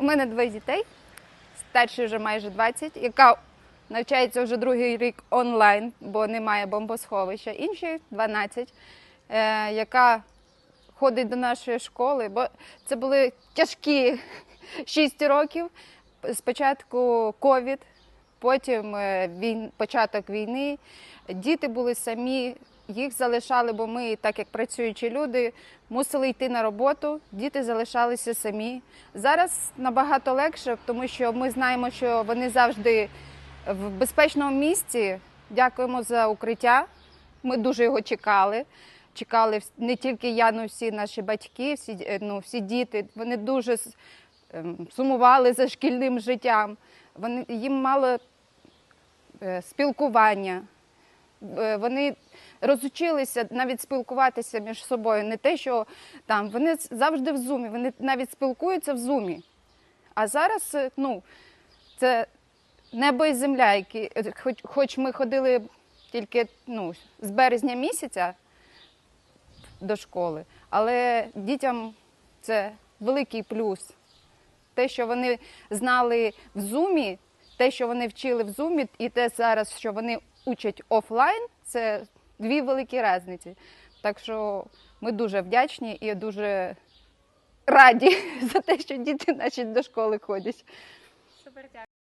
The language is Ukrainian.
У мене двоє дітей. Старший вже майже 20, яка навчається вже другий рік онлайн, бо немає бомбосховища. Інший 12, е, яка ходить до нашої школи, бо це були тяжкі 6 років. Спочатку ковід, потім е, початок війни. Діти були самі, їх залишали, бо ми, так як працюючі люди, мусили йти на роботу. Діти залишалися самі. Зараз набагато легше, тому що ми знаємо, що вони завжди в безпечному місці. Дякуємо за укриття. Ми дуже його чекали. Чекали не тільки я, але всі наші батьки, всі, ну, всі діти. Вони дуже ем, сумували за шкільним життям. Вони, їм мало е, спілкування. Е, Вони розучилися навіть спілкуватися між собою. Не те, що там вони завжди в зумі, вони навіть спілкуються в зумі. А зараз е, ну, це небо і земля, які, е, хоч, хоч ми ходили тільки ну, з березня місяця до школи, але дітям це великий плюс. Те, що вони знали в зумі, те, що вони вчили в зумі, і те зараз, що вони учать офлайн, це дві великі різниці. Так що ми дуже вдячні і дуже раді за те, що діти наші до школи ходять. Супер, дякую.